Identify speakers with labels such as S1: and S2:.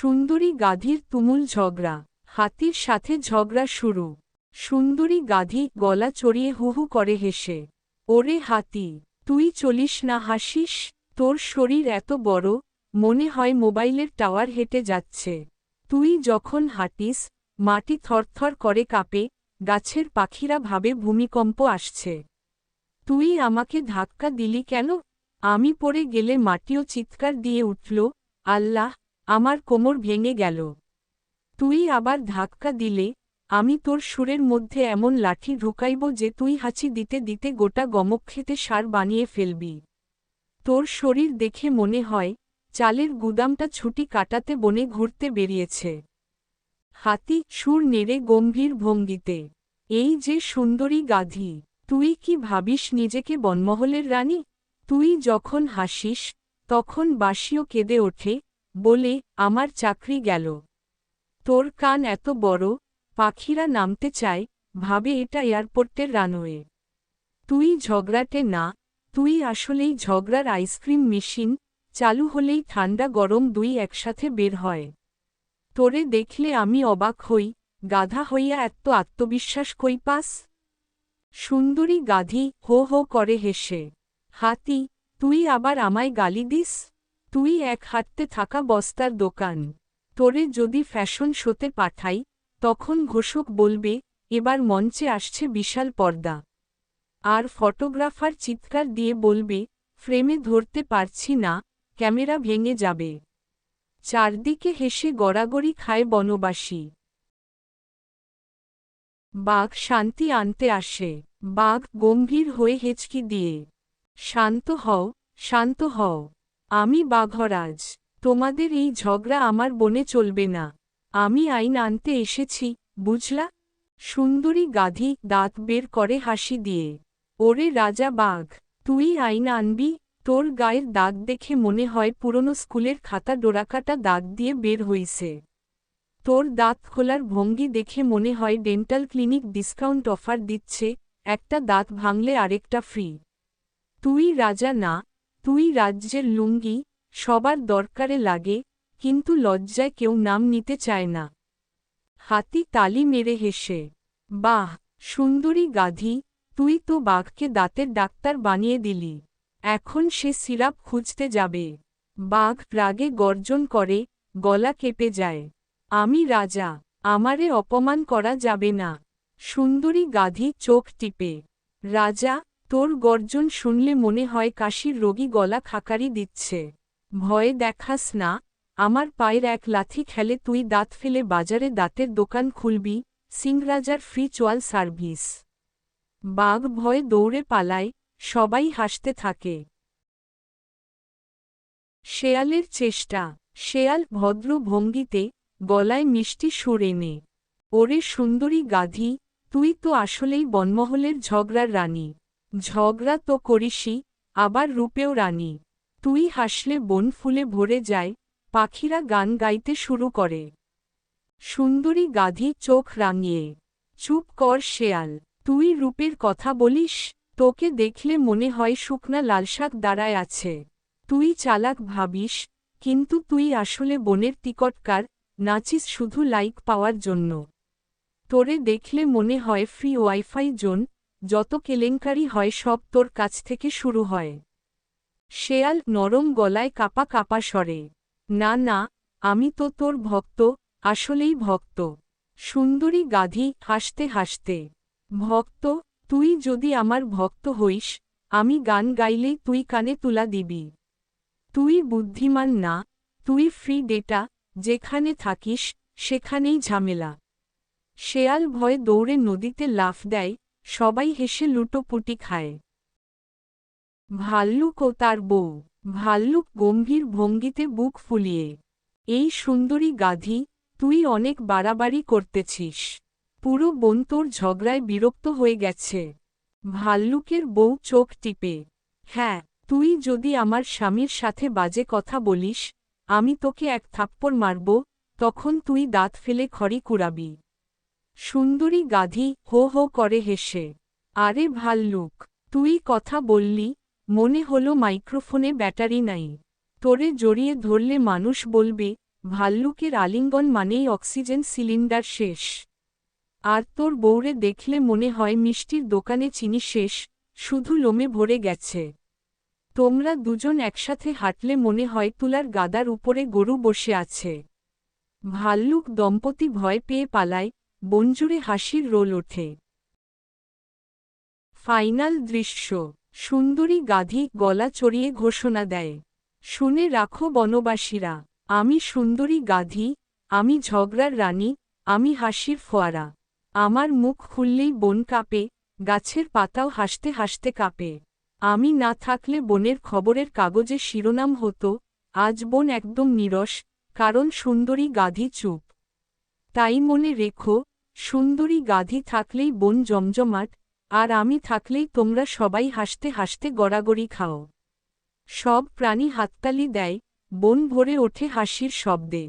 S1: সুন্দরী গাধীর তুমুল ঝগড়া, হাতির সাথে ঝগড়া শুরু। সুন্দরী গাধী গলা চড়িয়ে হুহু করে হেসে, ওরে হাতি, তুই চলিস না হাসিস, তোর শরীর এত বড়, মনে হয় মোবাইলের টাওয়ার হেঁটে যাচ্ছে। তুই যখন হাঁটিস, মাটি থরথর করে কাঁপে, গাছের পাখিরা ভাবে ভূমিকম্প আসছে। তুই আমাকে ধাক্কা দিলি কেন? আমি পড়ে গেলে মাটিও চিৎকার দিয়ে উঠল, আল্লাহ আমার কোমর ভেঙে গেল। তুই আবার ধাক্কা দিলে, আমি তোর সুরের মধ্যে এমন লাঠি ঢুকাইব যে তুই হাঁচি দিতে দিতে গোটা গমক্ষেতে সার বানিয়ে ফেলবি। তোর শরীর দেখে মনে হয়, চালের গুদামটা ছুটি কাটাতে বনে ঘুরতে বেরিয়েছে। হাতি সুর নেড়ে গম্ভীর ভঙ্গিতে, এই যে সুন্দরী গাধি, তুই কি ভাবিস নিজেকে বনমহলের রানী? তুই যখন হাসিস, তখন বাসিও কেঁদে ওঠে বলে, আমার চাকরি গেল। তোর কান এত বড়, পাখিরা নামতে চায়, ভাবে এটা এয়ারপোর্টের রানওয়ে। তুই ঝগড়াটে না, তুই আসলেই ঝগড়ার আইসক্রিম মেশিন, চালু হলেই ঠান্ডা গরম দুই একসাথে বের হয়। তোরে দেখলে আমি অবাক হই, গাধা হইয়া এত আত্মবিশ্বাস কই পাস? সুন্দরী গাধি হো হো করে হেসে, হাতি, তুই আবার আমায় গালি দিস? তুই এক হাঁটতে থাকা বস্তার দোকান। তোরে যদি ফ্যাশন শোতে পাঠাই, তখন ঘোষক বলবে, এবার মঞ্চে আসছে বিশাল পর্দা। আর ফটোগ্রাফার চিৎকার দিয়ে বলবে, ফ্রেমে ধরতে পারছি না, ক্যামেরা ভেঙে যাবে। চারদিকে হেসে গড়াগড়ি খায় বনবাসী। বাঘ শান্তি আনতে আসে। বাঘ গম্ভীর হয়ে হেঁচকি দিয়ে, শান্ত হও শান্ত হও। আমি বাঘরাজ, তোমাদের এই ঝগড়া আমার বনে চলবে না। আমি আইন আনতে এসেছি, বুঝলা? সুন্দরী গাধী দাঁত বের করে হাসি দিয়ে, ওরে রাজা বাঘ, তুই আইন আনবি? তোর গায়ের দাগ দেখে মনে হয় পুরনো স্কুলের খাতা ডোরাকাটা দাগ দিয়ে বের হইছে। তোর দাঁত খোলার ভঙ্গি দেখে মনে হয় ডেন্টাল ক্লিনিক ডিসকাউন্ট অফার দিচ্ছে, একটা দাঁত ভাঙলে আরেকটা ফ্রি। তুই রাজা না তুই রাজ্যের লুঙ্গি সবার দরকারে লাগে, কিন্তু লজ্জায় কেউ নাম নিতে চায় না। হাতি তালি মেরে হেসে, বাহ, সুন্দরী গাধী, তুই তো বাঘকে দাঁতের ডাক্তার বানিয়ে দিলি। এখন সে সিরাপ খুঁজতে যাবে। বাঘ রাগে গর্জন করে, গলা কেঁপে যায়। আমি রাজা, আমারে অপমান করা যাবে না। সুন্দরী গাধী চোখ টিপে, রাজা তোর গর্জন শুনলে মনে হয় কাশির রোগী গলা খাকারি দিচ্ছে। ভয়ে দেখাস না, আমার পায়ের এক লাথি খেলে তুই দাঁত ফেলে বাজারে দাঁতের দোকান খুলবি, সিংরাজার ফ্রি চোয়াল সার্ভিস বাঘ ভয়ে দৌড়ে পালায়, সবাই হাসতে থাকে। শেয়ালের চেষ্টা, শেয়াল ভদ্র ভঙ্গিতে গলায় মিষ্টি সুর এনে, ওরে সুন্দরী গাধী, তুই তো আসলেই বনমহলের ঝগড়ার রানী। ঝগড়া তো করিসই, আবার রূপেও রানী। তুই হাসলে বন ফুলে ভরে যায়, পাখিরা গান গাইতে শুরু করে। সুন্দরী গাধী চোখ রাঙিয়ে, চুপ কর শেয়াল, তুই রূপের কথা বলিস, তোকে দেখলে মনে হয় শুকনা লালশাক দাঁড়ায় আছে। তুই চালাক ভাবিস, কিন্তু তুই আসলে বনের টিকটকার নাচিস শুধু লাইক পাওয়ার জন্য। তোরে দেখলে মনে হয় ফ্রি ওয়াইফাই জোন যত কেলেঙ্কারি হয় সব তোর কাছ থেকে শুরু হয়। শেয়াল নরম গলায় কাপা কাপা সরে না না, আমি তো তোর ভক্ত, আসলেই ভক্ত। সুন্দরী গাধী, হাসতে হাসতে। ভক্ত, তুই যদি আমার ভক্ত হইস, আমি গান গাইলেই তুই কানে তুলা দিবি। তুই বুদ্ধিমান না, তুই ফ্রি ডেটা, যেখানে থাকিস, সেখানেই ঝামেলা। শেয়াল ভয়ে দৌড়ে নদীতে লাফ দেয় সবাই হেসে লুটোপুটি খায়। ভাল্লুক ও তার বউ, ভাল্লুক গম্ভীর ভঙ্গিতে বুক ফুলিয়ে, এই সুন্দরী গাধী, তুই অনেক বাড়াবাড়ি করতেছিস। পুরো বন তোর ঝগড়ায় বিরক্ত হয়ে গেছে। ভাল্লুকের বউ চোখ টিপে হ্যাঁ তুই যদি আমার স্বামীর সাথে বাজে কথা বলিস, আমি তোকে এক থাপ্পড় মারব, তখন তুই দাঁত ফেলে খড়ি কুড়াবি। সুন্দরী গাধী হো হো করে হেসে, আরে ভাল্লুক, তুই কথা বললি, মনে হলো মাইক্রোফোনে ব্যাটারি নাই। তোরে জড়িয়ে ধরলে মানুষ বলবে, ভাল্লুকের আলিঙ্গন মানেই অক্সিজেন সিলিন্ডার শেষ। আর তোর বউরে দেখলে মনে হয় মিষ্টির দোকানে চিনি শেষ, শুধু লোমে ভরে গেছে। তোমরা দুজন একসাথে হাঁটলে মনে হয় তুলার গাদার উপরে গরু বসে আছে। ভাল্লুক দম্পতি ভয় পেয়ে পালায় বনজুড়ে হাসির রোল ওঠে। ফাইনাল দৃশ্য, সুন্দরী গাধি গলা চড়িয়ে ঘোষণা দেয়। শুনে রাখো বনবাসীরা, আমি সুন্দরী গাধি, আমি ঝগড়ার রানী, আমি হাসির ফোয়ারা। আমার মুখ খুললেই বন কাঁপে, গাছের পাতাও হাসতে হাসতে কাঁপে। আমি না থাকলে বনের খবরের কাগজে শিরোনাম হতো, আজ বন একদম নিরস, কারণ সুন্দরী গাধি চুপ। তাই মনে রেখো সুন্দরী গাধি থাকলেই বোন জমজমাট, আর আমি থাকলেই তোমরা সবাই হাসতে হাসতে গড়াগড়ি খাও। সব প্রাণী হাততালি দেয়, বন ভরে ওঠে হাসির শব্দে।